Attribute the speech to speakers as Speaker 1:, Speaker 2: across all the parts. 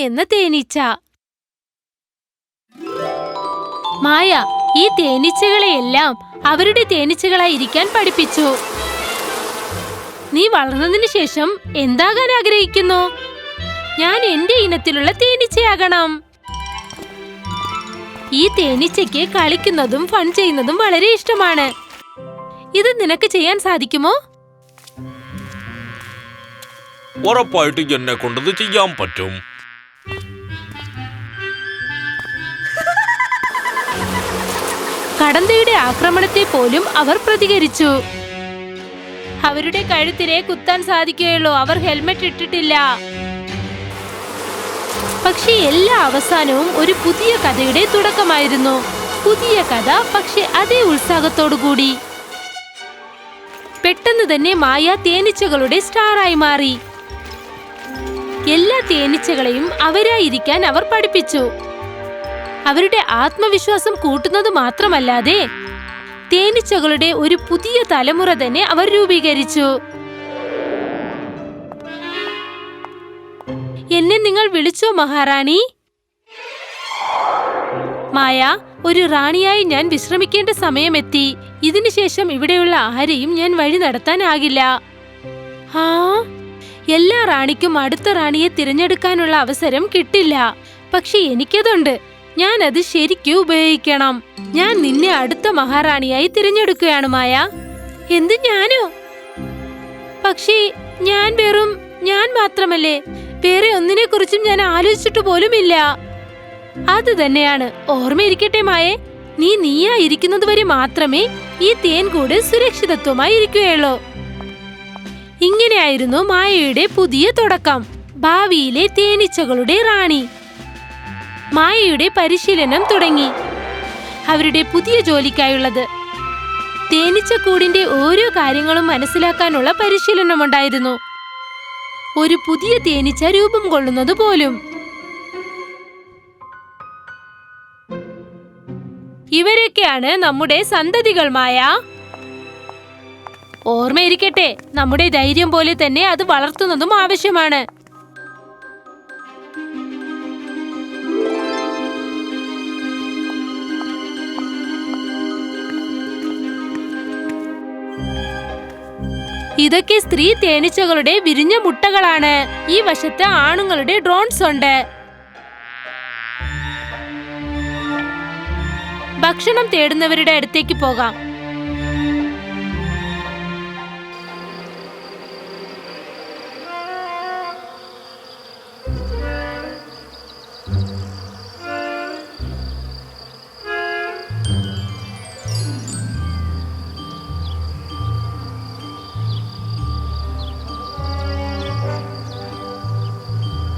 Speaker 1: എന്ന തേനീച്ച. മായ ഈ തേനീച്ചകളെയെല്ലാം അവരുടെ തേനീച്ചകളായി ഇരിക്കാൻ പഠിപ്പിച്ചു. നീ വളർന്നതിന് ശേഷം എന്താകാൻ ആഗ്രഹിക്കുന്നു? ഞാൻ എന്റെ ഇനത്തിലുള്ള തേനീച്ചയാകണം. ഈ തേനീച്ചയ്ക്ക് കളിക്കുന്നതും ഫൺ ചെയ്യുന്നതും വളരെ ഇഷ്ടമാണ്. ഇത് നിനക്ക് ചെയ്യാൻ സാധിക്കുമോ?
Speaker 2: ഉറപ്പായിട്ട് എന്നെ കൊണ്ടത് ചെയ്യാൻ പറ്റും.
Speaker 1: കടന്തയുടെ ആക്രമണത്തെ പോലും അവർ പ്രതികരിച്ചു. അവരുടെ കഴുത്തിലെ കുത്താൻ സാധിക്കുകയുള്ളൂ. അവർ ഹെൽമെറ്റ് ഇട്ടിട്ടില്ല. പക്ഷെ എല്ലാ അവസാനവും ഒരു പുതിയ കഥയുടെ തുടക്കമായിരുന്നു. പുതിയ കഥ പക്ഷെ അതേ ഉത്സാഹത്തോടു കൂടി പെട്ടെന്ന് തന്നെ മായ തേനീച്ചകളുടെ സ്റ്റാറായി മാറി. എല്ലാ തേനീച്ചകളെയും അവരായിരിക്കാൻ അവർ പഠിപ്പിച്ചു. അവരുടെ ആത്മവിശ്വാസം കൂട്ടുന്നത് മാത്രമല്ലാതെ തേനീച്ചകളുടെ ഒരു പുതിയ തലമുറ തന്നെ അവർ രൂപീകരിച്ചു. എന്നെ നിങ്ങൾ വിളിച്ചോ മഹാറാണി? മായ ഒരു റാണിയായി ഞാൻ വിശ്രമിക്കേണ്ട സമയമെത്തി. ഇതിനുശേഷം ഇവിടെയുള്ള ആരെയും ഞാൻ വഴി നടത്താനാകില്ല ആ എല്ലാ റാണിക്കും അടുത്ത റാണിയെ തിരഞ്ഞെടുക്കാനുള്ള അവസരം കിട്ടില്ല. പക്ഷെ എനിക്കതുണ്ട്. ഞാൻ അത് ശരിക്കും ഉപയോഗിക്കണം. ഞാൻ നിന്നെ അടുത്ത മഹാറാണിയായി തിരഞ്ഞെടുക്കുകയാണ് മായ. എന്ത് ഞാനോ? പക്ഷേ ഞാൻ വെറും ഞാൻ മാത്രമല്ലേ. വേറെ ഒന്നിനെ കുറിച്ചും ഞാൻ ആലോചിച്ചിട്ട് പോലുമില്ല. അത് തന്നെയാണ്. ഓർമ്മയിരിക്കട്ടെ മായേ. നീ നീയായിരിക്കുന്നത് വരെ മാത്രമേ ഈ തേൻകൂട് സുരക്ഷിതത്വമായി ഇരിക്കുകയുള്ളൂ. ഇങ്ങനെയായിരുന്നു മായയുടെ പുതിയ തുടക്കം. ഭാവിയിലെ തേനീച്ചകളുടെ റാണി. മായയുടെ പരിശീലനം തുടങ്ങി. അവരുടെ പുതിയ ജോലിക്കായുള്ളത്. തേനീച്ചക്കൂടിന്റെ ഓരോ കാര്യങ്ങളും മനസ്സിലാക്കാനുള്ള പരിശീലനമുണ്ടായിരുന്നു. ഒരു പുതിയ തേനിച്ച രൂപം കൊള്ളുന്നത് പോലും. ഇവരൊക്കെയാണ് നമ്മുടെ സന്തതികൾ മായ. ഓർമ്മയിരിക്കട്ടെ നമ്മുടെ ധൈര്യം പോലെ തന്നെ അത് വളർത്തുന്നതും ആവശ്യമാണ്. ഇതൊക്കെ സ്ത്രീ തേനീച്ചകളുടെ വിരിഞ്ഞ മുട്ടകളാണ്. ഈ വശത്ത് ആണുങ്ങളുടെ ഡ്രോൺസ് ഉണ്ട്. ഭക്ഷണം തേടുന്നവരുടെ അടുത്തേക്ക് പോകാം.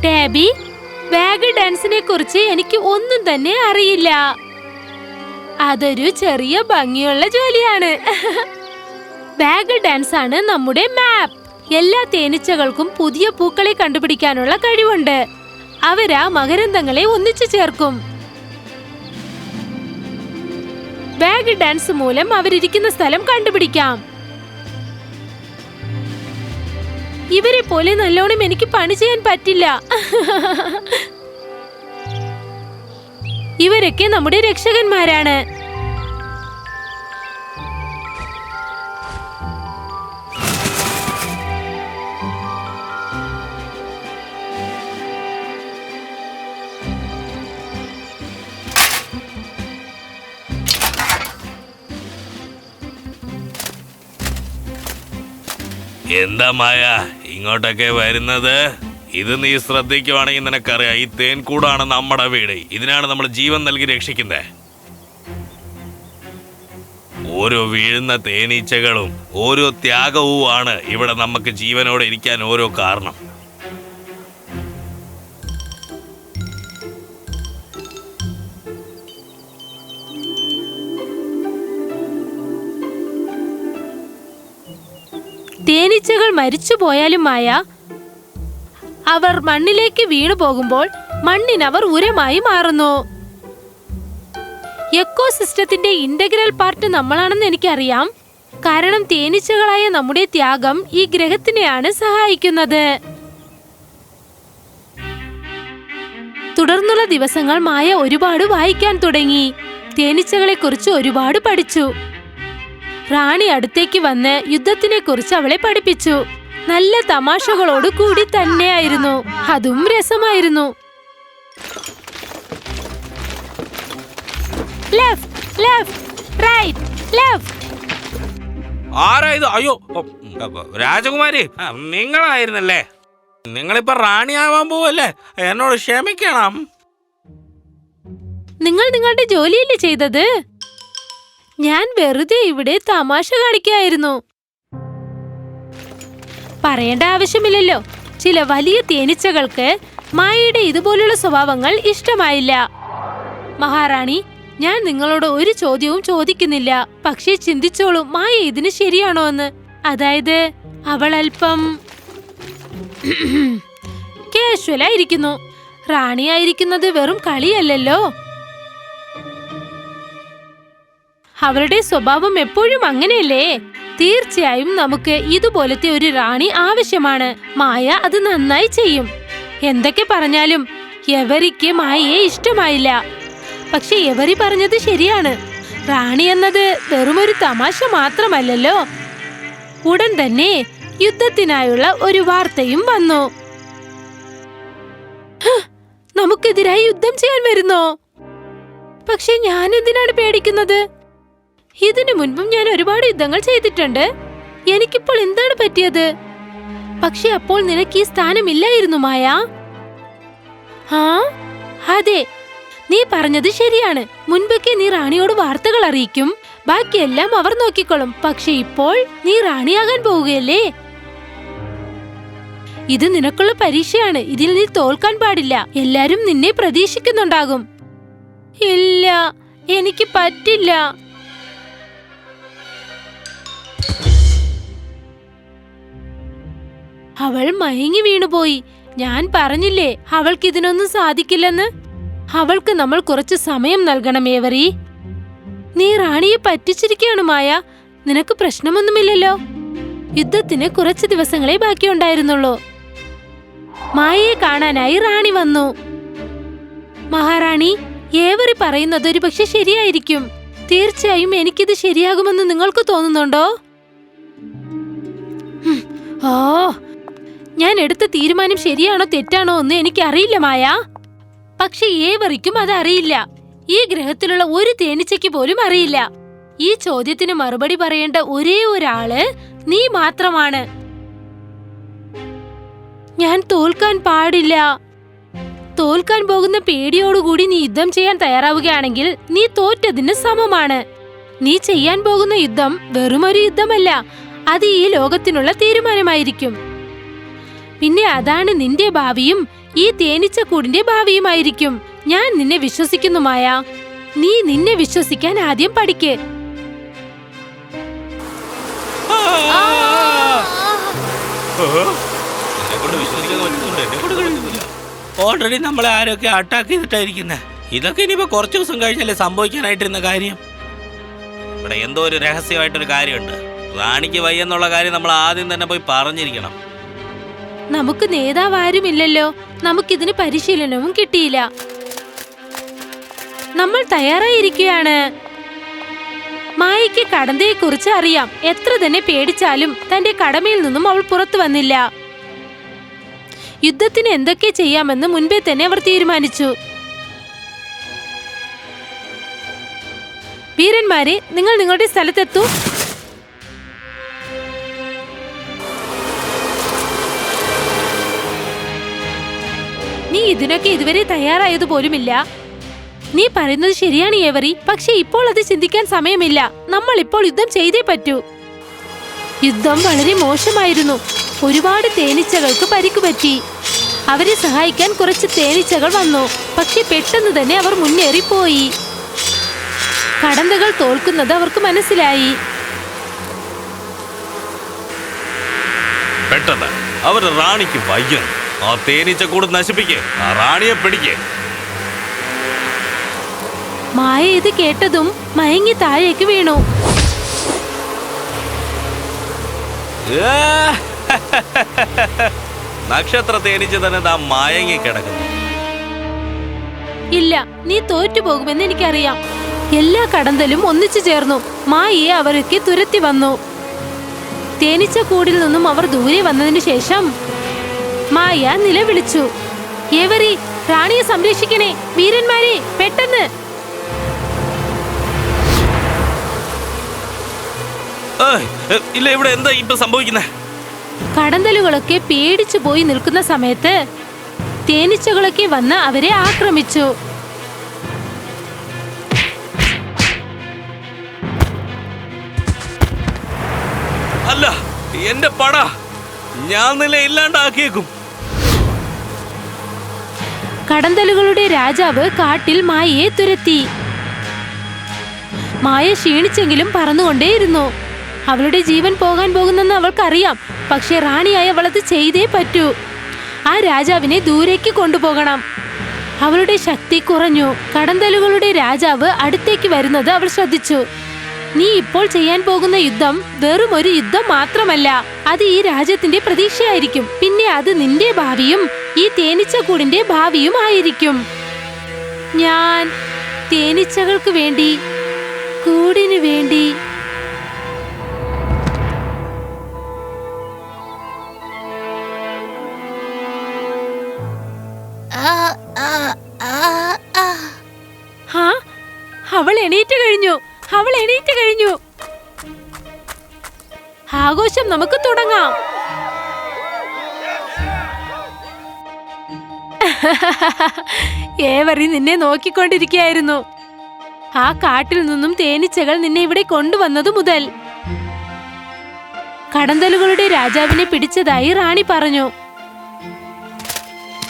Speaker 1: ടാബി ബാഗ് ഡാൻസിനെ കുറിച്ച് എനിക്ക് ഒന്നും തന്നെ അറിയില്ല. അതൊരു ചെറിയ ഭംഗിയുള്ള ജോലിയാണ്. ബാഗ് ഡാൻസ് ആണ് നമ്മുടെ മാപ്പ്. എല്ലാ തേനീച്ചകൾക്കും പുതിയ പൂക്കളെ കണ്ടുപിടിക്കാനുള്ള കഴിവുണ്ട്. അവരാ മകരന്തങ്ങളെ ഒന്നിച്ചു ചേർക്കും. ബാഗ് ഡാൻസ് മൂലം അവരിരിക്കുന്ന സ്ഥലം കണ്ടുപിടിക്കാം. ഇവരെ പോലെ നല്ലോണം എനിക്ക് പണി ചെയ്യാൻ പറ്റില്ല. ഇവരൊക്കെ നമ്മുടെ രക്ഷകന്മാരാണ്.
Speaker 2: എന്താ മായ? ഇങ്ങോട്ടൊക്കെ വരുന്നത്. ഇത് നീ ശ്രദ്ധിക്കുവാണെങ്കിൽ നിനക്കറിയാം ഈ തേൻകൂടാണ് നമ്മുടെ വീട്. ഇതിനാണ് നമ്മൾ ജീവൻ നൽകി രക്ഷിക്കുന്നത് ഓരോ വീഴുന്ന തേനീച്ചകളും ഓരോ ത്യാഗവുമാണ് ഇവിടെ നമുക്ക് ജീവനോടെ ഇരിക്കാൻ ഓരോ കാരണം.
Speaker 1: തേനീച്ചകൾ മരിച്ചു പോയാലും മായ അവർ മണ്ണിലേക്ക് വീണു പോകുമ്പോൾ മണ്ണിനവർ ഉരമായി മാറുന്നു. എക്കോ സിസ്റ്റത്തിന്റെ ഇന്റഗ്രൽ പാർട്ട് നമ്മളാണെന്ന് എനിക്കറിയാം. കാരണം തേനീച്ചകളായ നമ്മുടെ ത്യാഗം ഈ ഗ്രഹത്തിനെയാണ് സഹായിക്കുന്നത്. തുടർന്നുള്ള ദിവസങ്ങൾ മായ ഒരുപാട് വായിക്കാൻ തുടങ്ങി. തേനീച്ചകളെ കുറിച്ച് ഒരുപാട് പഠിച്ചു. റാണി അടുത്തേക്ക് വന്ന് യുദ്ധത്തിനെ കുറിച്ച് അവളെ പഠിപ്പിച്ചു. നല്ല തമാശകളോട് കൂടി തന്നെയായിരുന്നു. അതും രസമായിരുന്നു.
Speaker 2: അയ്യോ രാജകുമാരി നിങ്ങളായിരുന്നല്ലേ? നിങ്ങളിപ്പോ റാണിയാവാൻ പോവല്ലേ? എന്നോട് ക്ഷമിക്കണം.
Speaker 1: നിങ്ങൾ നിങ്ങളുടെ ജോലിയല്ലേ ചെയ്തത്? ഞാൻ വെറുതെ ഇവിടെ തമാശ കാണിക്കായിരുന്നു. പറയേണ്ട ആവശ്യമില്ലല്ലോ. ചില വലിയ തേനീച്ചകൾക്ക് മായയുടെ ഇതുപോലുള്ള സ്വഭാവങ്ങൾ ഇഷ്ടമായില്ല. മഹാറാണി ഞാൻ നിങ്ങളോട് ഒരു ചോദ്യവും ചോദിക്കുന്നില്ല. പക്ഷേ ചിന്തിച്ചോളൂ മായ ഇതിന് ശരിയാണോ എന്ന്. അതായത് അവൾ അല്പം കാഷ്വലായിരിക്കുന്നു റാണിയായിരിക്കുന്നത് വെറും കളിയല്ലല്ലോ. അവരുടെ സ്വഭാവം എപ്പോഴും അങ്ങനെയല്ലേ? തീർച്ചയായും നമുക്ക് ഇതുപോലത്തെ ഒരു റാണി ആവശ്യമാണ്. മായ അത് നന്നായി ചെയ്യും. എന്തൊക്കെ പറഞ്ഞാലും എവരിക്ക് മായയെ ഇഷ്ടമായില്ല. പക്ഷെ എവരി പറഞ്ഞത് ശരിയാണ്. റാണി എന്നത് വെറുമൊരു തമാശ മാത്രമല്ലല്ലോ. ഉടൻ തന്നെ യുദ്ധത്തിനായുള്ള ഒരു വാർത്തയും വന്നു. നമുക്കെതിരായി യുദ്ധം ചെയ്യാൻ വരുന്നോ? പക്ഷെ ഞാൻ എന്തിനാണ് പേടിക്കുന്നത്? ഇതിനു മുൻപും ഞാൻ ഒരുപാട് യുദ്ധങ്ങൾ ചെയ്തിട്ടുണ്ട്. എനിക്കിപ്പോൾ എന്താണ് പറ്റിയത്? പക്ഷെ അപ്പോൾ നിനക്ക് ഈ സ്ഥാനമില്ലായിരുന്നു മായ. അതെ. നീ പറഞ്ഞത് ശരിയാണ്. മുൻപൊക്കെ നീ റാണിയോട് വാർത്തകൾ അറിയിക്കും. ബാക്കിയെല്ലാം അവർ നോക്കിക്കൊള്ളും പക്ഷെ ഇപ്പോൾ നീ റാണിയാകാൻ പോവുകയല്ലേ? ഇത് നിനക്കുള്ള പരീക്ഷയാണ്. ഇതിൽ നീ തോൽക്കാൻ പാടില്ല. എല്ലാരും നിന്നെ പ്രതീക്ഷിക്കുന്നുണ്ടാകും. ഇല്ല എനിക്ക് പറ്റില്ല. അവൾ മയങ്ങി വീണുപോയി. ഞാൻ പറഞ്ഞില്ലേ അവൾക്ക് ഇതിനൊന്നും സാധിക്കില്ലെന്ന്? അവൾക്ക് നമ്മൾ കുറച്ച് സമയം നൽകണം ഏവറി. നീ റാണിയെ പറ്റിച്ചിരിക്കുകയാണ് മായ. നിനക്ക് പ്രശ്നമൊന്നുമില്ലല്ലോ. യുദ്ധത്തിന് കുറച്ച് ദിവസങ്ങളെ ബാക്കിയുണ്ടായിരുന്നുള്ളൂ. മായയെ കാണാനായി റാണി വന്നു. മഹാറാണി ഏവറി പറയുന്നത് ഒരു പക്ഷെ ശരിയായിരിക്കും. തീർച്ചയായും എനിക്കിത് ശരിയാകുമെന്ന് നിങ്ങൾക്ക് തോന്നുന്നുണ്ടോ? ഓ ഞാൻ എടുത്ത തീരുമാനം ശരിയാണോ തെറ്റാണോ എന്ന് എനിക്കറിയില്ല മായ. പക്ഷെ ഏവറിക്കും അതറിയില്ല. ഈ ഗ്രഹത്തിലുള്ള ഒരു തേനീച്ചയ്ക്ക് പോലും അറിയില്ല. ഈ ചോദ്യത്തിന് മറുപടി പറയേണ്ട ഒരേ ഒരാൾ നീ മാത്രമാണ്. ഞാൻ തോൽക്കാൻ പാടില്ല. തോൽക്കാൻ പോകുന്ന പേടിയോടുകൂടി നീ യുദ്ധം ചെയ്യാൻ തയ്യാറാവുകയാണെങ്കിൽ നീ തോറ്റതിന് സമമാണ്. നീ ചെയ്യാൻ പോകുന്ന യുദ്ധം വെറുമൊരു യുദ്ധമല്ല. അത് ഈ ലോകത്തിനുള്ള തീരുമാനമായിരിക്കും. പിന്നെ അതാണ് നിന്റെ ഭാവിയും ഈ തേനീച്ചക്കൂടിന്റെ ഭാവിയുമായിരിക്കും. ഞാൻ നിന്നെ വിശ്വസിക്കുന്നു മായ. നീ നിന്നെ വിശ്വസിക്കാൻ ആദ്യം പഠിക്ക്.
Speaker 2: ഓൾറെഡി നമ്മളെ ആരൊക്കെ അറ്റാക്ക് ചെയ്തിട്ടായിരിക്കുന്നത് ഇതൊക്കെ ഇനിയിപ്പോ കുറച്ച് ദിവസം കഴിഞ്ഞല്ലേ സംഭവിക്കാനായിട്ടിരുന്ന കാര്യം. ഇവിടെ എന്തോ ഒരു രഹസ്യമായിട്ടൊരു കാര്യമുണ്ട്. റാണിക്ക് വയ്യെന്നുള്ള കാര്യം നമ്മൾ ആദ്യം തന്നെ പോയി പറഞ്ഞിരിക്കണം.
Speaker 1: നമുക്ക് നേതാവ് ആരുമില്ലല്ലോ നമുക്കിതിന് പരിശീലനവും കിട്ടിയില്ല. നമ്മൾ തയ്യാറായിരിക്കുകയാണ്. മായയ്ക്ക് കടന്തയെക്കുറിച്ച് അറിയാം. എത്ര തന്നെ പേടിച്ചാലും തന്റെ കടമയിൽ നിന്നും അവൾ പുറത്തു വന്നില്ല. യുദ്ധത്തിന് എന്തൊക്കെ ചെയ്യാമെന്ന് മുൻപേ തന്നെ അവർ തീരുമാനിച്ചു. വീരന്മാരെ നിങ്ങൾ നിങ്ങളുടെ സ്ഥലത്തെത്തൂ. ഇതിനൊക്കെ ഇതുവരെ തയ്യാറായത് പോലുമില്ല. നീ പറയുന്നത് ശരിയാണ് ഏവറി. പക്ഷെ ഇപ്പോൾ അത് ചിന്തിക്കാൻ സമയമില്ല. നമ്മൾ ഇപ്പോൾ യുദ്ധം ചെയ്തേ പറ്റൂ. യുദ്ധം വളരെ മോശമായിരുന്നു. ഒരുപാട് തേനീച്ചകൾക്ക് പരിക്ക് പറ്റി. അവരെ സഹായിക്കാൻ കുറച്ച് തേനീച്ചകൾ വന്നു. പക്ഷെ പെട്ടെന്ന് തന്നെ അവർ മുന്നേറിപ്പോയി. കടന്തകൾ തോൽക്കുന്നത് അവർക്ക് മനസ്സിലായി.
Speaker 2: പെട്ടെന്ന് അവർ റാണിക്ക് വയ്യൻ ആ തേനീച്ച കൂടെ നശിപ്പിക്കേ. ആ റാണിയെ പിടിക്കേ.
Speaker 1: മായ ഇത് കേട്ടതും മയങ്ങി താഴേക്ക് വീണു.
Speaker 2: നക്ഷത്ര തേനീച്ച തന്നെ താ മയങ്ങി കിടക്കുന്നു.
Speaker 1: ഇല്ല നീ തോറ്റു തോറ്റുപോകുമെന്ന് എനിക്കറിയാം. എല്ലാ കടന്തലും ഒന്നിച്ചു ചേർന്നു. മായയെ അവരൊക്കെ തുരത്തി വന്നു. തേനീച്ച കൂടിൽ നിന്നും അവർ ദൂരെ വന്നതിന് ശേഷം മായ നിലവിളിച്ചു. എവരി റാണിയെ സംരക്ഷിക്കണേ വീരന്മാരെ പെട്ടെന്ന്.
Speaker 2: ഇല്ല ഇവിടെ എന്താ ഇപ്പൊ സംഭവിക്കുന്നത്
Speaker 1: കടന്തലുകളൊക്കെ പേടിച്ചു പോയി നിൽക്കുന്ന സമയത്ത് തേനീച്ചകളൊക്കെ വന്ന് അവരെ ആക്രമിച്ചു.
Speaker 2: അല്ല എന്റെ പട. ഞാൻ നില ഇല്ലാണ്ടാക്കിയേക്കും.
Speaker 1: കടന്തലുകളുടെ രാജാവ് കാട്ടിൽ മായയെ തുരത്തി. മായ ക്ഷീണിച്ചെങ്കിലും പറന്നുകൊണ്ടേയിരുന്നു. അവളുടെ ജീവൻ പോകാൻ പോകുന്നെന്ന് അവൾക്കറിയാം. പക്ഷെ റാണിയായി അവളത് ചെയ്തേ പറ്റൂ. ആ രാജാവിനെ ദൂരേക്ക് കൊണ്ടുപോകണം. അവളുടെ ശക്തി കുറഞ്ഞു. കടന്തലുകളുടെ രാജാവ് അടുത്തേക്ക് വരുന്നത് അവൾ ശ്രദ്ധിച്ചു. നീ ഇപ്പോൾ ചെയ്യാൻ പോകുന്ന യുദ്ധം വെറും ഒരു യുദ്ധം മാത്രമല്ല. അത് ഈ രാജ്യത്തിന്റെ പ്രതീക്ഷയായിരിക്കും. പിന്നെ അത് നിന്റെ ഭാവിയും ഈ തേനീച്ചക്കൂടിന്റെ ഭാവിയും ആയിരിക്കും. ഞാൻ തേനീച്ചകൾക്ക് വേണ്ടി കൂടിനു വേണ്ടി ഹാ അവൾ എണീറ്റ് കഴിഞ്ഞു. അവൾ എണീറ്റ് കഴിഞ്ഞു. ആഘോഷം നമുക്ക് തുടങ്ങാം. ഏവറി നിന്നെ നോക്കിക്കൊണ്ടിരിക്കുകയായിരുന്നു. ആ കാട്ടിൽ നിന്നും തേനീച്ചകൾ നിന്നെ ഇവിടെ കൊണ്ടുവന്നതു മുതൽ. കടന്തലുകളുടെ രാജാവിനെ പിടിച്ചതായി റാണി പറഞ്ഞു.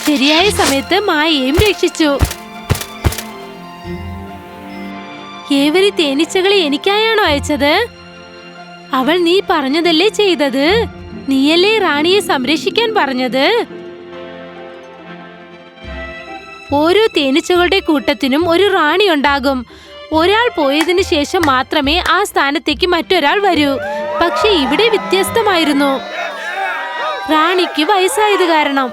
Speaker 1: ശരിയായ സമയത്ത് മായയും രക്ഷിച്ചു. ഏവരി തേനീച്ചകളെ എനിക്കായാണോ അയച്ചത്? അവൾ നീ പറഞ്ഞതല്ലേ ചെയ്തത്? നീയല്ലേ റാണിയെ സംരക്ഷിക്കാൻ പറഞ്ഞത്? ഓരോ തേനീച്ചകളുടെ കൂട്ടത്തിനും ഒരു റാണി ഉണ്ടാകും. ഒരാൾ പോയതിനു ശേഷം മാത്രമേ ആ സ്ഥാനത്തേക്ക് മറ്റൊരാൾ വരൂ. പക്ഷെ ഇവിടെ വ്യത്യസ്തമായിരുന്നു. റാണിക്ക് വയസ്സായത് കാരണം.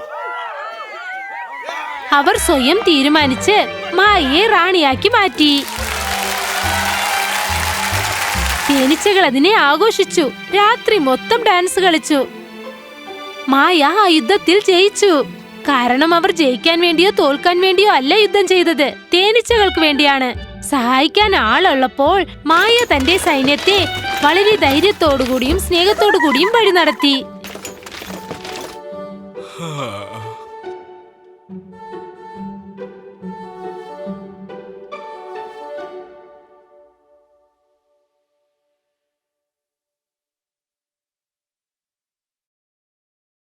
Speaker 1: അവർ സ്വയം തീരുമാനിച്ച് മായയെ റാണിയാക്കി മാറ്റി. തേനീച്ചകൾ അതിനെ ആഘോഷിച്ചു. രാത്രി മൊത്തം ഡാൻസ് കളിച്ചു. മായ ആ യുദ്ധത്തിൽ ജയിച്ചു. കാരണം അവർ ജയിക്കാൻ വേണ്ടിയോ തോൽക്കാൻ വേണ്ടിയോ അല്ല യുദ്ധം ചെയ്തത്. തേനീച്ചകൾക്ക് വേണ്ടിയാണ്. സഹായിക്കാൻ ആളുള്ളപ്പോൾ മായ തന്റെ സൈന്യത്തെ വളരെ ധൈര്യത്തോടുകൂടിയും സ്നേഹത്തോടുകൂടിയും വഴി നടത്തി.